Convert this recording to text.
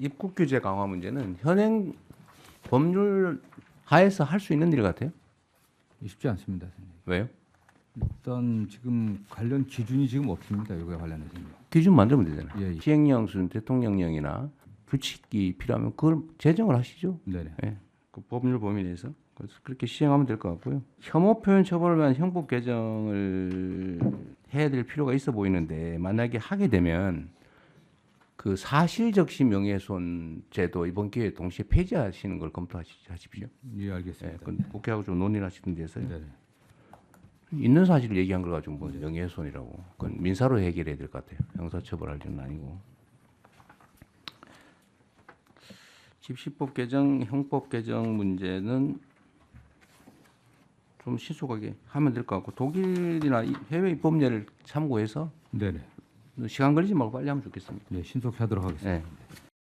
입국 규제 강화 문제는 현행 법률 하에서 할 수 있는 일 같아요. 쉽지 않습니다. 선생님. 왜요? 일단 지금 관련 기준이 지금 없습니다. 이거에 관련해서요. 기준 만들면 되잖아요. 예, 예. 시행령 수준 대통령령이나 규칙이 필요하면 그걸 제정을 하시죠. 네네. 예, 그 법률 범위 내에서 그래서 그렇게 시행하면 될 것 같고요. 혐오 표현 처벌을 위한 형법 개정을 해야 될 필요가 있어 보이는데 만약에 하게 되면 그 사실적시 명예훼손 제도 이번 기회에 동시에 폐지하시는 걸 검토하십시오. 예, 예, 알겠습니다. 그 국회하고 좀 논의를 하시던 데서요. 네네. 있는 사실을 얘기한 걸 가지고 뭐 명예훼손이라고 그건 민사로 해결해야 될 것 같아요. 형사처벌할 일은 아니고. 집시법 개정, 형법 개정 문제는 좀 신속하게 하면 될 것 같고 독일이나 이 해외 입법례를 참고해서 네네. 시간 걸리지 말고 빨리 하면 좋겠습니다. 네, 신속히 하도록 하겠습니다. 네.